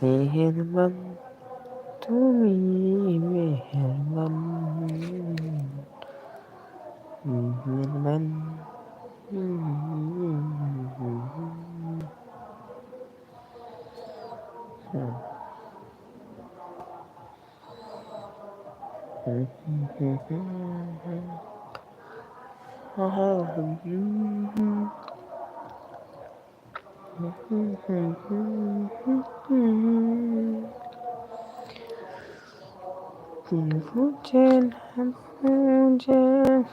মেহেরবান তুমি মেহেরবান মেহেরবান 불구젠 한문젠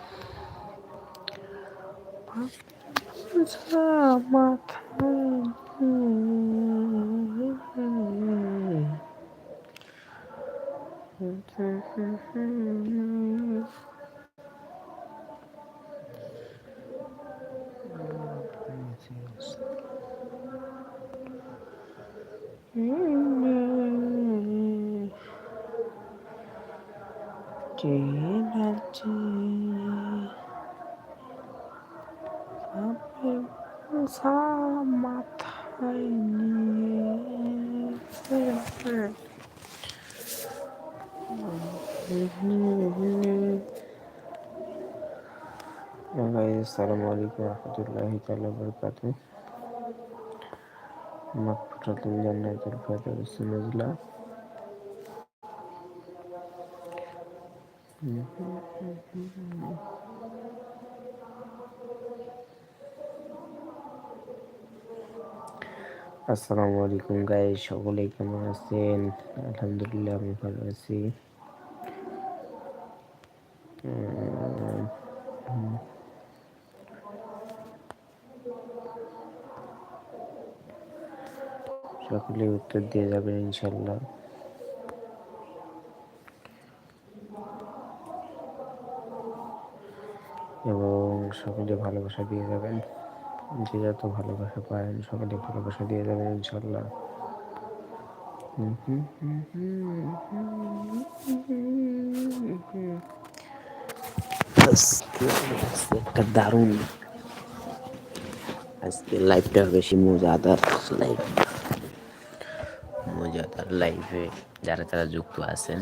사마탄 Mm-hmm. মাথায় নিয়ে আসসালামু আলাইকুম রহমতুল্লাহি তাআলা বারাকাতুহু মাগফিরাতুল জান্নাতুল ফেরদাউস নজলা আসসালামু আলাইকুম গাই সকলে কেমন আছেন? আলহামদুলিল্লাহ আমি ভালো আছি। সকলে উত্তর দিয়ে যাবেন ইনশাল্লাহ। এবং সকলে ভালোবাসা দিয়ে যাবেন। যে যত ভালোবাসা পারেন, সকলে ভালোবাসা দিয়ে যাবেন ইনশাল্লাহ। একটা দারুণ আজকে লাইভটা বেশি মজাদার। লাইভ মজাদার লাইভে যারা যারা যুক্ত আছেন।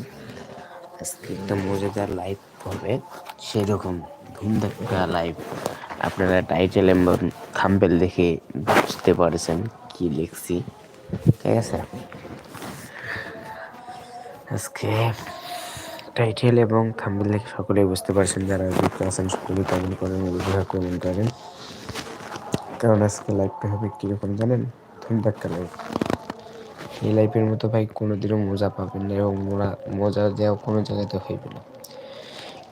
আজকে একটা মজাদার লাইভ হবে সেরকম ধুমধাক্কা লাইভ আপনারা টাইটেল এবং থাম্বেল দেখে বুঝতে পারছেন কি লিখছি। ঠিক আছে? আজকে টাইটেল এবং থাম্বেল দেখে সকলে বুঝতে পারছেন, যারা যুক্ত আছেন সকলে কমেন্ট করেন কমেন্ট করেন। কারণ আজকে লাইভটা হবে কীরকম জানেন? ধুমধাক্কা লাইভ এই লাইফের মতো ভাই কোনোদিনও মজা পাবেন না এবং মোরা, মজা দেওয়া কোনো জায়গাতে হইবে না।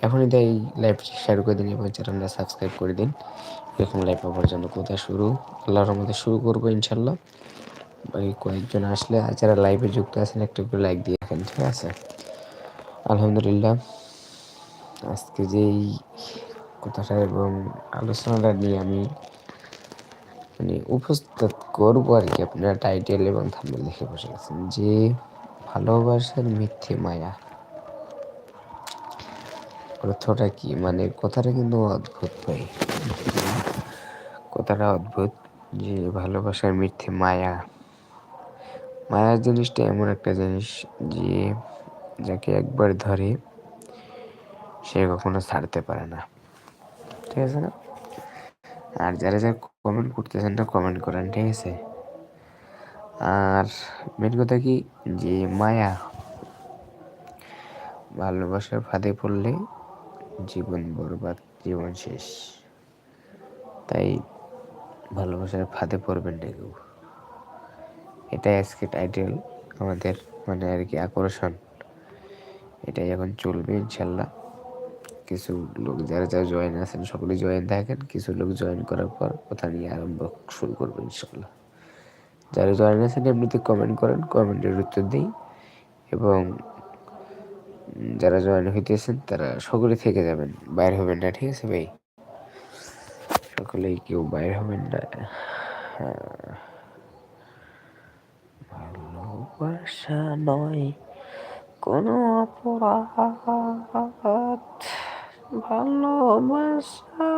এখনই তাই লাইভটি শেয়ার করে দিন এবং চ্যানেলটা সাবস্ক্রাইব করে দিন। এরকম লাইভ পাওয়ার জন্য কোথায় শুরু, আল্লাহর মধ্যে শুরু করব ইনশাল্লাহ ভাই কয়েকজন আসলে যারা লাইভে যুক্ত আছেন একটু করে লাইক দিয়ে রাখেন, ঠিক আছে? আলহামদুলিল্লাহ। আজকে যেই কথাটা এবং আলোচনাটা নিয়ে আমি মানে উপস্থিত করব আর কি। আপনারা টাইটেল এবং থাম্বেল দেখে বসে গেছেন। যে ভালোবাসার মিথ্যে মায়া। অর্থটা কি? মানে কথাটা কিন্তু অদ্ভুত ভাই। কথাটা অদ্ভুত যে ভালোবাসার মিথ্যে মায়া। মায়ার জিনিসটা এমন একটা জিনিস যে যাকে একবার ধরে সে কখনো ছাড়তে পারে না। ঠিক আছে না? আর যারা যারা কমেন্ট করতেছেন না কমেন্ট করেন, ঠিক আছে? আর মেন কথা কি, যে মায়া, ভালোবাসার ফাঁদে পড়লে জীবন বরবাদ, জীবন শেষ। তাই ভালোবাসার ফাঁদে পড়বেন না কেউ। এটাই আজকে টাইটেল আমাদের মানে আর কি, আকর্ষণ। এটাই এখন চলবে, ইনশাল্লাহ। কিছু লোক যারা যারা জয়েন আছেন, সকলে জয়েন থাকেন। কিছু লোক জয়েন করার পর কথা নিয়ে আরম্ভ শুরু করব ইনশাল্লাহ যারা জয়েন আছেন, এমনিতে কমেন্ট করেন কমেন্টের উত্তর দিই। এবং যারা জয়েন হইতেছেন, তারা সকলে থেকে যাবেন। বাইরে হবেন না, ঠিক আছে ভাই? সকলেই কেউ বাইরে হবেন না। ভালোবাসা নয়, কোনো অপরাধ। ভালোবাসা।